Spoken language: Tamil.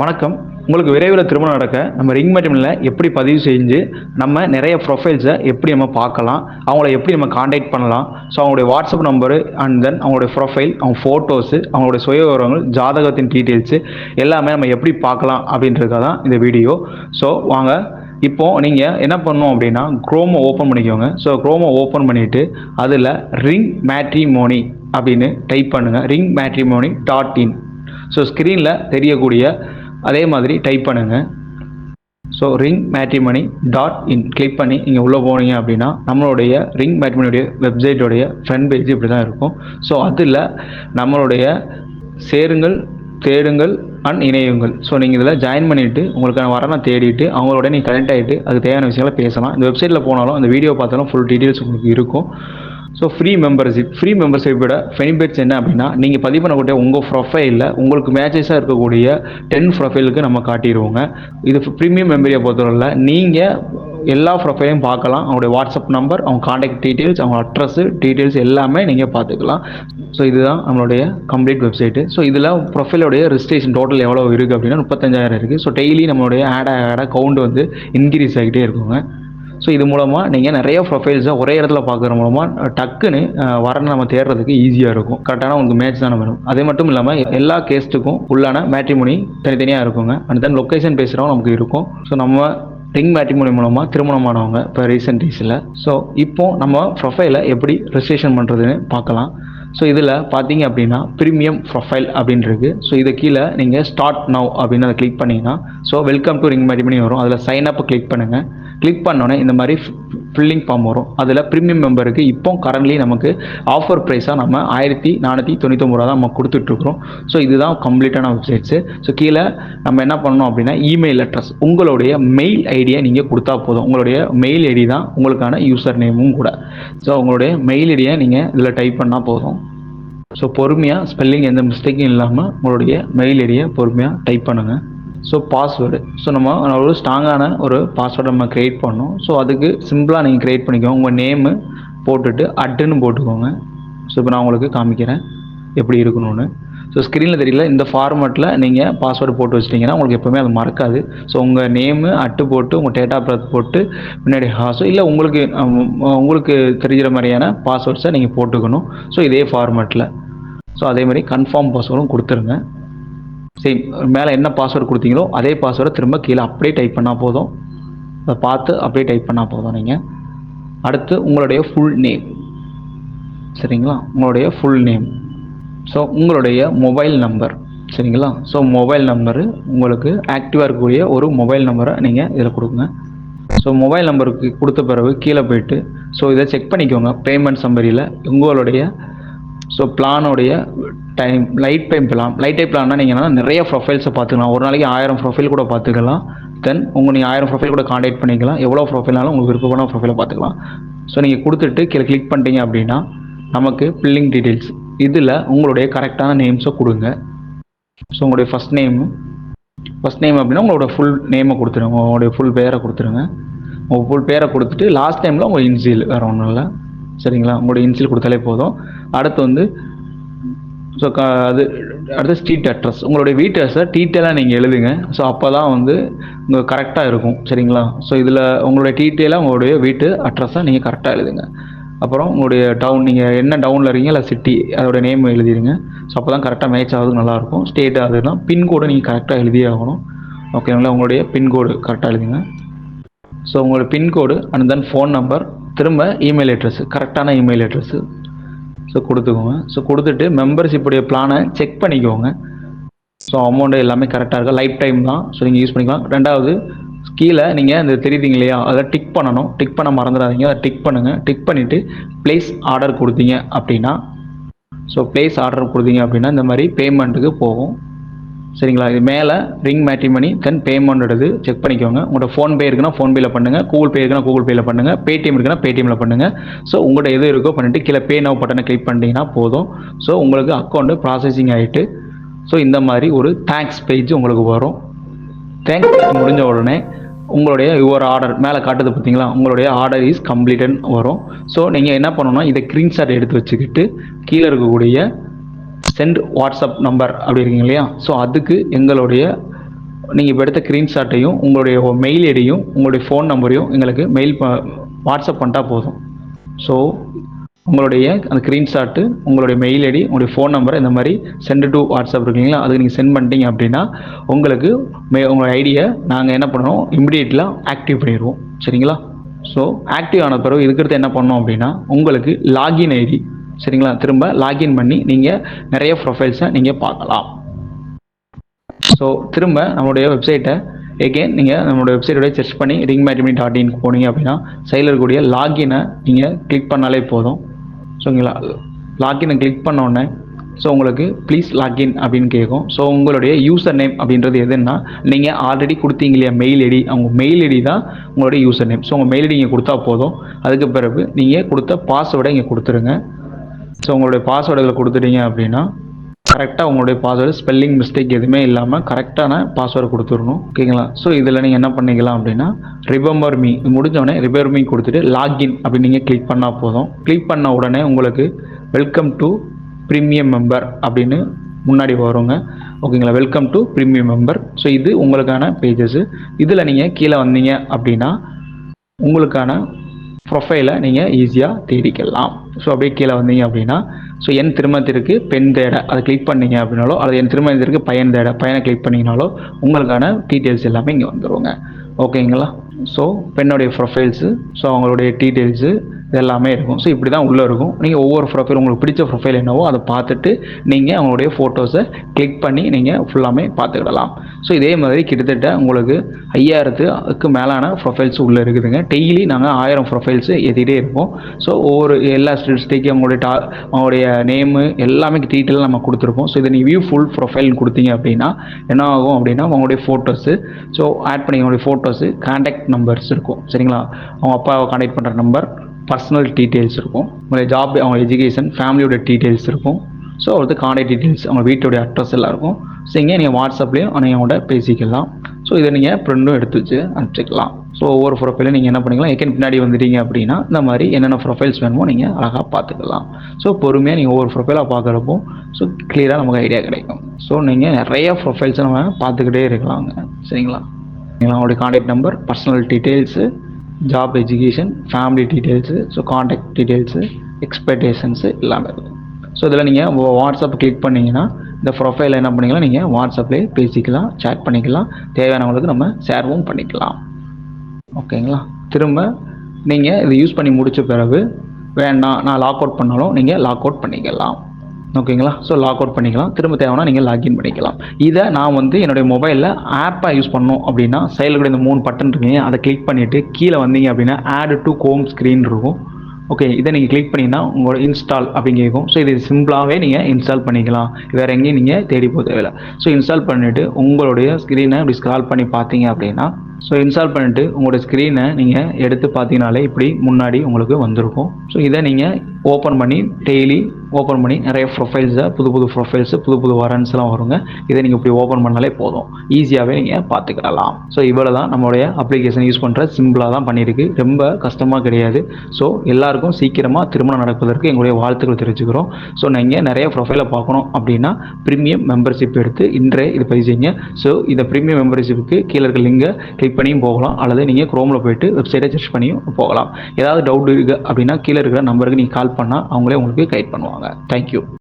வணக்கம். உங்களுக்கு விரைவில் திருமணம் நடக்க நம்ம ரிங் மெட்டீரியலில் எப்படி பதிவு செஞ்சு நம்ம நிறைய ப்ரொஃபைல்ஸை எப்படி நம்ம பார்க்கலாம் அவங்கள எப்படி நம்ம காண்டாக்ட் பண்ணலாம். ஸோ அவங்களுடைய வாட்ஸ்அப் நம்பரு அண்ட் தென் அவங்களுடைய ப்ரொஃபைல் அவங்க ஃபோட்டோஸு அவங்களுடைய சுய விவரங்கள் ஜாதகத்தின் டீட்டெயில்ஸு எல்லாமே நம்ம எப்படி பார்க்கலாம் அப்படின்றதுக்காக தான் இந்த வீடியோ ஸோ வாங்க. இப்போ நீங்கள் என்ன பண்ணணும் அப்படின்னா குரோமை ஓப்பன் பண்ணிக்கோங்க. ஸோ குரோமை ஓப்பன் பண்ணிவிட்டு அதில் ரிங் மேட்ரிமோனி அப்படின்னு டைப் பண்ணுங்கள் ring matrimony dot in. So ஸ்க்ரீனில் தெரியக்கூடிய அதே மாதிரி டைப் பண்ணுங்கள் so ring matrimony dot in click பண்ணி நீங்கள் உள்ளே போனீங்க அப்படின்னா நம்மளுடைய ரிங் மேட்ரிமணியுடைய வெப்சைட்டோடைய ஃப்ரண்ட் பேஜ் இப்படி தான் இருக்கும். ஸோ அதில் நம்மளுடைய சேருங்கள் தேடுங்கள் அண்ட் இணையுங்கள். ஸோ நீங்கள் இதில் ஜாயின் பண்ணிவிட்டு உங்களுக்கான வரனை தேடிட்டு அவங்களோட நீங்கள் கனெக்ட் ஆகிட்டு அதுக்கு தேவையான விஷயங்களை பேசலாம். இந்த வெப்சைட்டில் போனாலும் அந்த வீடியோ பார்த்தாலும் ஃபுல் டீட்டெயில்ஸ் உங்களுக்கு இருக்கும். ஸோ ஃப்ரீ மெம்பர்ஷிப் ஃப்ரீ மெம்பர்ஷிப்போட பெனிஃபிட்ஸ் என்ன அப்படின்னா நீங்கள் பதிவு பண்ணக்கூடிய உங்கள் ப்ரொஃபைலில் உங்களுக்கு மேட்சஸாக இருக்கக்கூடிய டென் ப்ரொஃபைலுக்கு நம்ம காட்டிடுவோங்க இது ப்ரீமியம் மெமரியை பொறுத்தவரையில் நீங்கள் எல்லா ப்ரொஃபைலையும் பார்க்கலாம். அவங்களுடைய வாட்ஸ்அப் நம்பர் அவங்க காண்டாக்ட் டீட்டெயில்ஸ் அவங்க அட்ரஸு டீட்டெயில்ஸ் எல்லாமே நீங்கள் பார்த்துக்கலாம். ஸோ இதுதான் நம்மளுடைய கம்ப்ளீட் வெப்சைட்டு ஸோ இதில் ப்ரொஃபைலோடைய ரிஜிஸ்ட்ரேஷன் டோட்டல் எவ்வளோ இருக்குது அப்படின்னா முப்பத்தஞ்சாயிரம் இருக்குது ஸோ டெய்லி நம்மளுடைய ஆட் ஆட கவுண்ட் வந்து இன்க்ரீஸ் ஆகிட்டே இருக்குங்க. ஸோ இது மூலமாக நீங்கள் நிறைய ப்ரொஃபைல்ஸை ஒரே இடத்துல பார்க்குற மூலமாக டக்குன்னு வரனை நம்ம தேடுறதுக்கு ஈஸியாக இருக்கும். கரெக்டான உங்களுக்கு மேட்ச் தானே வரும். அதே மட்டும் இல்லாமல் எல்லா கேஸ்ட்டுக்கும் உள்ளான மேட்ரிமோனி தனித்தனியாக இருக்குங்க. அண்ட் தென் லொக்கேஷன் பேசுகிறவங்க நமக்கு இருக்கும். ஸோ நம்ம ரிங் மேட்ரிமோனி மூலமாக திருமணமானவங்க இப்போ ரீசெண்ட் டேஸில் ஸோ இப்போ நம்ம ப்ரொஃபைலை எப்படி ரெஜிஸ்ட்ரேஷன் பண்ணுறதுன்னு பார்க்கலாம். ஸோ இதில் பார்த்தீங்க அப்படின்னா ப்ரீமியம் ப்ரொஃபைல் அப்படின்னு ஸோ இதை கீழே நீங்கள் ஸ்டார்ட் நவ் அப்படின்னு அதை கிளிக் பண்ணிங்கன்னா so welcome to ring matrimony வரும். அதில் சைன் அப் கிளிக் பண்ணுங்கள் கிளிக் பண்ணோன்னே இந்த மாதிரி ஃபில்லிங் ஃபார்ம் வரும். அதில் ப்ரீமியம் மெம்பருக்கு இப்போ கரண்ட்லி நமக்கு ஆஃபர் ப்ரைஸாக நம்ம ஆயிரத்தி நானூற்றி தொண்ணூத்தொம்பது ரூபா தான் நம்ம கொடுத்துட்ருக்குறோம். ஸோ இதுதான் கம்ப்ளீட்டான வெப்சைட்ஸு ஸோ கீழே நம்ம என்ன பண்ணணும் அப்படின்னா இமெயில் அட்ரஸ் உங்களுடைய மெயில் ஐடியை நீங்கள் கொடுத்தா போதும். உங்களுடைய மெயில் ஐடி தான் உங்களுக்கான யூசர் நேமும் கூட. ஸோ உங்களுடைய மெயில் ஐடியை நீங்கள் இதில் டைப் பண்ணால் போதும். ஸோ பொறுமையாக ஸ்பெல்லிங் எந்த மிஸ்டேக்கும் இல்லாமல் உங்களுடைய மெயில் ஐடியை பொறுமையாக டைப் பண்ணுங்கள் ஸோ பாஸ்வேர்டு ஸோ நம்ம ஒரு ஸ்ட்ராங்கான ஒரு பாஸ்வேர்டு நம்ம க்ரியேட் பண்ணோம் ஸோ அதுக்கு சிம்பிளாக நீங்கள் க்ரியேட் பண்ணிக்கோங்க. உங்கள் நேமு போட்டுட்டு அட்டுன்னு போட்டுக்கோங்க. ஸோ இப்போ நான் உங்களுக்கு காமிக்கிறேன். எப்படி இருக்கணும்னு. ஸோ ஸ்க்ரீனில் தெரியல. இந்த ஃபார்மேட்டில் நீங்கள் பாஸ்வேர்டு போட்டு வச்சிட்டிங்கன்னா உங்களுக்கு எப்போவுமே அது மறக்காது. ஸோ உங்கள் நேமு அட்டு போட்டு உங்கள் டேட் ஆஃப் பர்த் போட்டு முன்னாடி ஹாஸோ இல்லை உங்களுக்கு உங்களுக்கு தெரிகிற மாதிரியான பாஸ்வேர்ட்ஸை நீங்கள் போட்டுக்கணும். ஸோ இதே ஃபார்மேட்டில் ஸோ அதே மாதிரி கன்ஃபார்ம் பாஸ்வேர்டும் கொடுத்துருங்க. சேம் மேலே என்ன பாஸ்வேர்டு கொடுத்தீங்களோ அதே பாஸ்வேர்டை திரும்ப கீழே அப்படியே டைப் பண்ணால் போதும். அதை பார்த்து அப்படியே டைப் பண்ணால் போதும் நீங்கள் அடுத்து உங்களுடைய ஃபுல் நேம் சரிங்களா? உங்களுடைய ஃபுல் நேம் ஸோ உங்களுடைய மொபைல் நம்பர் சரிங்களா? ஸோ மொபைல் நம்பரு உங்களுக்கு ஆக்டிவாக இருக்கக்கூடிய ஒரு மொபைல் நம்பரை நீங்கள் இதில் கொடுங்க. ஸோ மொபைல் நம்பருக்கு கொடுத்த பிறகு கீழே போயிட்டு ஸோ இதை செக் பண்ணிக்கோங்க. பேமெண்ட் சம்பரியில் உங்களுடைய so பிளானுடைய time light time plan light time பிளான்னா நீங்கள் நிறைய ப்ரொஃபைல்ஸை பார்த்துக்கலாம். ஒரு நாளைக்கு ஆயிரம் ப்ரொஃபைல் கூட பார்த்துக்கலாம். தென் உங்கள் நீங்கள் ஆயிரம் ப்ரொஃபைல் கூட காண்டாக்ட் பண்ணிக்கலாம். எவ்வளோ ப்ரொஃபைல்னாலும் உங்களுக்கு விருப்பமான ப்ரொஃபைலை பார்த்துக்கலாம். ஸோ நீங்கள் கொடுத்துட்டு கீழே கிளிக் பண்ணிட்டீங்க அப்படின்னா நமக்கு பில்லிங் டீட்டெயில்ஸ் இதில் உங்களுடைய கரெக்டான நேம்ஸை கொடுங்க. ஸோ உங்களுடைய ஃபஸ்ட் நேம் ஃபஸ்ட் நேம் அப்படின்னா உங்களோட ஃபுல் நேமை கொடுத்துருங்க. உங்களுடைய ஃபுல் பேரை கொடுத்துருங்க. உங்கள் ஃபுல் பேரை கொடுத்துட்டு லாஸ்ட் டைமில் உங்கள் இன்சியல் வேறு ஒன்றும் இல்லை. சரிங்களா? உங்களுடைய இன்சியல் கொடுத்தாலே போதும். அடுத்து வந்து ஸோ க அது அடுத்து ஸ்ட்ரீட் அட்ரஸ் உங்களுடைய வீட்டு அட்ரஸை டீட்டெயிலாக நீங்கள் எழுதுங்க. ஸோ அப்போ தான் வந்து உங்கள் கரெக்டாக இருக்கும். சரிங்களா? ஸோ இதில் உங்களுடைய டீட்டெயிலாக உங்களுடைய வீட்டு அட்ரஸை நீங்கள் கரெக்டாக எழுதுங்க. அப்புறம் உங்களுடைய டவுன் நீங்கள் என்ன டவுனில் இருக்கீங்க? இல்லை சிட்டி அதோட நேம் எழுதிடுங்க ஸோ அப்போ தான் கரெக்டாக மேட்ச் ஆகுது நல்லாயிருக்கும் ஸ்டேட் ஆகுதுன்னா பின்கோடு நீங்கள் கரெக்டாக எழுதியே ஆகணும். ஓகேங்களா உங்களுடைய பின்கோடு கரெக்டாக எழுதுங்க. ஸோ உங்களோட pincode and then phone number திரும்ப இமெயில் அட்ரஸ் கரெக்டான இமெயில் அட்ரஸ்ஸு ஸோ கொடுத்துக்கோங்க. ஸோ கொடுத்துட்டு மெம்பர்ஷிப்புடைய பிளானை செக் பண்ணிக்கோங்க. ஸோ அமௌண்ட்டு எல்லாமே கரெக்டாக இருக்கா? லைஃப் டைம் தான். ஸோ நீங்கள் யூஸ் பண்ணிக்கலாம். ரெண்டாவது கீழே நீங்கள் இந்த தெரியுதுங்க இல்லையா? அதை டிக் பண்ணணும். டிக் பண்ண மறந்துடாதீங்க. அதை டிக் பண்ணுங்கள் டிக் பண்ணிவிட்டு ப்ளேஸ் ஆர்டர் கொடுத்தீங்க அப்படின்னா ஸோ ப்ளேஸ் ஆர்டர் கொடுத்தீங்க அப்படின்னா இந்த மாதிரி பேமெண்ட்டுக்கு போகும். சரிங்களா? இது மேலே ரிங் மேட்ரிமணி தென் பேமெண்ட் எடுத்து செக் பண்ணிக்கோங்க. உங்களோட ஃபோன்பே இருக்குன்னா ஃபோன்பேல பண்ணுங்கள் கூகுள் பே இருக்குன்னா கூகுள் பேல பண்ணுங்கள் பேடிஎம் இருக்குன்னா பேடிஎம்ல பண்ணுங்கள் ஸோ உங்கள்கிட்ட எது இருக்கோ பண்ணிட்டு கீழே பே நவ் பட்டனை கிளிக் பண்ணிட்டீங்கன்னா போதும். ஸோ உங்களுக்கு அக்கௌண்ட்டு ப்ராசஸிங் ஆகிட்டு ஸோ இந்த மாதிரி ஒரு தேங்க்ஸ் பேஜ் உங்களுக்கு வரும். தேங்க்ஸ் பேஜ் முடிஞ்ச உடனே உங்களுடைய யுவர் ஆர்டர் மேலே காட்டுது பார்த்தீங்களா உங்களுடைய ஆர்டர் இஸ் கம்ப்ளீட்டன் வரும். ஸோ நீங்கள் என்ன பண்ணணும்னா இதை ஸ்க்ரீன்ஷாட் எடுத்து வச்சுக்கிட்டு கீழே இருக்கக்கூடிய சென்ட் வாட்ஸ்அப் நம்பர் அப்படி இருக்கீங்க இல்லையா? ஸோ அதுக்கு எங்களுடைய நீங்கள் இப்போ எடுத்த ஸ்க்ரீன்ஷாட்டையும் உங்களுடைய மெயில் ஐடியும் உங்களுடைய ஃபோன் நம்பரையும் எங்களுக்கு மெயில் வாட்ஸ்அப் பண்ணிட்டா போதும். ஸோ உங்களுடைய அந்த ஸ்க்ரீன்ஷாட்டு உங்களுடைய மெயில் ஐடி உங்களுடைய ஃபோன் நம்பர் இந்த மாதிரி சென்ட் டு வாட்ஸ்அப் இருக்கீங்களா அதுக்கு நீங்கள் சென்ட் பண்ணிட்டீங்க அப்படின்னா உங்களுக்கு மே உங்களுடைய ஐடியை நாங்கள் என்ன பண்ணுவோம்? இமிடியேட்லாம் ஆக்டிவ் பண்ணிடுவோம். சரிங்களா? ஸோ ஆக்டிவ் ஆன பிறகு இதுக்கடுத்து என்ன பண்ணோம் அப்படின்னா உங்களுக்கு லாகின் ஐடி சரிங்களா? திரும்ப லாகின் பண்ணி நீங்கள் நிறைய ப்ரொஃபைல்ஸை நீங்கள் பார்க்கலாம். ஸோ திரும்ப நம்மளுடைய வெப்சைட்டை எகெயின் நீங்கள் நம்மளோட வெப்சைட்டோட செர்ச் பண்ணி ரிங் மேட்ரிமனி டாட் இன் போனீங்க அப்படின்னா சைடில் இருக்கக்கூடிய லாகினை நீங்கள் கிளிக் பண்ணாலே போதும். ஸோங்களா லாகினை கிளிக் பண்ண உடனே ஸோ உங்களுக்கு ப்ளீஸ் லாகின் அப்படின்னு கேட்கும். ஸோ உங்களுடைய யூசர் நேம் அப்படின்றது எதுன்னா நீங்கள் ஆல்ரெடி கொடுத்தீங்க இல்லையா மெயில் ஐடி அவங்க மெயில் ஐடி தான் உங்களுடைய யூசர் நேம் ஸோ உங்கள் மெயில் ஐடி இங்கே கொடுத்தா போதும். அதுக்கு பிறகு நீங்கள் கொடுத்த பாஸ்வேர்டை இங்கே கொடுத்துருங்க. ஸோ உங்களுடைய பாஸ்வேர்டுகளை கொடுத்துட்டீங்க அப்படின்னா கரெக்டாக உங்களுடைய பாஸ்வேர்டு ஸ்பெல்லிங் மிஸ்டேக் எதுவுமே இல்லாமல் கரெக்டான பாஸ்வேர்டு கொடுத்துடணும். ஓகேங்களா ஸோ இதில் நீங்கள் என்ன பண்ணிக்கலாம் அப்படின்னா ரிபம்பர் மீ முடிஞ்ச உடனே ரிபம்பர் மீ கொடுத்துட்டு லாகின் அப்படின்னு நீங்கள் கிளிக் பண்ணால் போதும். கிளிக் பண்ண உடனே உங்களுக்கு வெல்கம் டு ப்ரீமியம் மெம்பர் அப்படின்னு முன்னாடி வருங்க. ஓகேங்களா welcome to premium member so இது உங்களுக்கான பேஜஸ் இதில் நீங்கள் கீழே வந்தீங்க அப்படின்னா உங்களுக்கான ப்ரொஃபைலை நீங்கள் ஈஸியாக தேடிக்கலாம். ஸோ அப்படியே கீழே வந்தீங்க அப்படின்னா ஸோ என் திருமணத்திற்கு பெண் தேட அதை கிளிக் பண்ணீங்க அப்படின்னாலோ அல்லது என் திருமணத்திற்கு பையன் தேட பையனை கிளிக் பண்ணீங்கனாலோ உங்களுக்கான டீட்டெயில்ஸ் எல்லாமே இங்கே வந்துடுவோங்க ஓகேங்களா ஸோ பெண்ணுடைய ப்ரொஃபைல்ஸு ஸோ அவங்களுடைய டீட்டெயில்ஸு எல்லாமே இருக்கும். ஸோ இப்படி தான் உள்ளே இருக்கும். நீங்கள் ஒவ்வொரு ப்ரொஃபைல் உங்களுக்கு பிடிச்ச ப்ரொஃபைல் என்னவோ அதை பார்த்துட்டு நீங்கள் அவங்களுடைய ஃபோட்டோஸை கிளிக் பண்ணி நீங்கள் ஃபுல்லாமே பார்த்துக்கிடலாம். ஸோ இதே மாதிரி கிட்டத்தட்ட உங்களுக்கு ஐயாயிரத்துக்கு மேலான ப்ரொஃபைல்ஸ் உள்ளே இருக்குதுங்க. டெய்லி நாங்கள் ஆயிரம் ப்ரொஃபைல்ஸ் ஏற்றிட்டே இருப்போம் ஸோ ஒவ்வொரு எல்லா ஸ்டேட்ஸ்டேக்கும் அவங்களுடைய டா அவங்களுடைய நேமு எல்லாமே டீட்டெயிலாக நம்ம கொடுத்துருப்போம் ஸோ இதை நீங்கள் வியூ ஃபுல் ப்ரொஃபைல் கொடுத்தீங்க அப்படின்னா என்ன ஆகும் அப்படின்னா அவங்களுடைய ஃபோட்டோஸு ஸோ ஆட் பண்ணி அவங்களுடைய ஃபோட்டோஸு கான்டாக்ட் நம்பர்ஸ் இருக்கும். சரிங்களா? அவங்க அப்பாவை கான்டாக்ட் பண்ணுற நம்பர் பர்சனல் டீட்டெயில்ஸ் இருக்கும். உங்களுடைய ஜாப் அவங்க எஜுகேஷன் ஃபேமிலியோட டீட்டெயில்ஸ் இருக்கும். ஸோ அவருக்கு கான்டாக்ட் டீட்டெயில்ஸ் அவங்க வீட்டோடைய அட்ரஸ் எல்லாம் இருக்கும். ஸோ இங்கே நீங்கள் வாட்ஸ்அப்லேயும் நீங்கள் அவங்கள்ட்ட பேசிக்கலாம். ஸோ இதை நீங்கள் ப்ரிண்ட்டும் எடுத்து வச்சு அனுப்பிச்சிக்கலாம். ஸோ ஒவ்வொரு ப்ரொஃபைலும் நீங்கள் என்ன பண்ணிக்கலாம்? எக்கன் பின்னாடி வந்துட்டீங்க அப்படின்னா இந்த மாதிரி என்னென்ன ப்ரொஃபைல்ஸ் வேணுமோ நீங்கள் அழகாக பார்த்துக்கலாம். ஸோ பொறுமையாக நீங்கள் ஒவ்வொரு ப்ரொஃபைலாக பார்க்குறப்போ ஸோ கிளியராக நமக்கு ஐடியா கிடைக்கும். ஸோ நீங்கள் நிறைய ப்ரொஃபைல்ஸை நம்ம பார்த்துக்கிட்டே இருக்கலாங்க. சரிங்களா? நீங்கள் அவங்களுடைய contact number personal details job education family details so contact details expectations எல்லாமே இருக்கும் ஸோ இதில் நீங்கள் வாட்ஸ்அப் கிளிக் பண்ணிங்கன்னா இந்த ப்ரொஃபைல் என்ன பண்ணிக்கலாம் நீங்கள் வாட்ஸ்அப்லேயே பேசிக்கலாம் சேட் பண்ணிக்கலாம். தேவையானவங்களுக்கு நம்ம ஷேர்வும் பண்ணிக்கலாம். ஓகேங்களா திரும்ப நீங்கள் இதை யூஸ் பண்ணி முடித்த பிறகு வேண்டாம் நான் லாக் அவுட் பண்ணாலும் நீங்கள் லாக் அவுட் பண்ணிக்கலாம். ஓகேங்களா? ஸோ லாக் அவுட் பண்ணிக்கலாம். திரும்ப தேவைன்னா நீங்கள் லாக்இன் பண்ணிக்கலாம். இதை நான் வந்து என்னுடைய மொபைலில் ஆப்பாக யூஸ் பண்ணோம் அப்படின்னா சைடில் கூட இந்த மூணு பட்டன் இருக்குங்க. அதை கிளிக் பண்ணிவிட்டு கீழே வந்தீங்க அப்படின்னா ஆட் டு ஹோம் ஸ்க்ரீன் இருக்கும். ஓகே இதை நீங்கள் கிளிக் பண்ணிங்கன்னா உங்களோட இன்ஸ்டால் அப்படின்னு கேட்கும். ஸோ இது சிம்பிளாகவே நீங்கள் இன்ஸ்டால் பண்ணிக்கலாம். வேறு எங்கேயும் நீங்கள் தேடி போக தேவையில்லை. ஸோ இன்ஸ்டால் பண்ணிவிட்டு உங்களுடைய ஸ்க்ரீனை இப்படி ஸ்க்ரால் பண்ணி பார்த்தீங்க அப்படின்னா ஸோ இன்ஸ்டால் பண்ணிவிட்டு உங்களோட ஸ்க்ரீனை நீங்கள் எடுத்து பார்த்தீங்கனாலே இப்படி முன்னாடி உங்களுக்கு வந்திருக்கும். ஸோ இதை நீங்கள் ஓப்பன் பண்ணி டெய்லி ஓப்பன் பண்ணி நிறைய ப்ரொஃபைல்ஸை புது புது ப்ரொஃபைல்ஸு புது புது வரன்ஸ்லாம் வருங்க. இதை நீங்கள் இப்படி ஓப்பன் பண்ணாலே போதும். ஈஸியாகவே நீங்கள் பார்த்துக்கலாம். ஸோ இவ்வளோ தான் நம்மளுடைய அப்ளிகேஷன் யூஸ் பண்ணுற சிம்பிளாக தான் பண்ணியிருக்கு. ரொம்ப கஷ்டமாக கிடையாது. ஸோ எல்லாருக்கும் சீக்கிரமாக திருமணம் நடப்பதற்கு எங்களுடைய வாழ்த்துக்கள் தெரிஞ்சுக்கிறோம் ஸோ நீங்கள் நிறைய ப்ரொஃபைலை பார்க்கணும் அப்படின்னா ப்ரீமியம் மெம்பர்ஷிப் எடுத்து இன்றே இது பதிவு செய்யுங்க. ஸோ இந்த ப்ரீமியம் மெம்பர்ஷிப்புக்கு கீழே இருக்க லிங்கை கிளிக் பண்ணியும் போகலாம். அல்லது நீங்கள் க்ரோமில் போயிட்டு வெப்சைட்டை சர்ச் பண்ணியும் போகலாம். ஏதாவது டவுட் இருக்குது அப்படின்னா கீழே இருக்கிற நம்பருக்கு நீங்கள் கால் பண்ணால் அவங்களே உங்களுக்கு கைட் பண்ணுவாங்க. தேங்க்யூ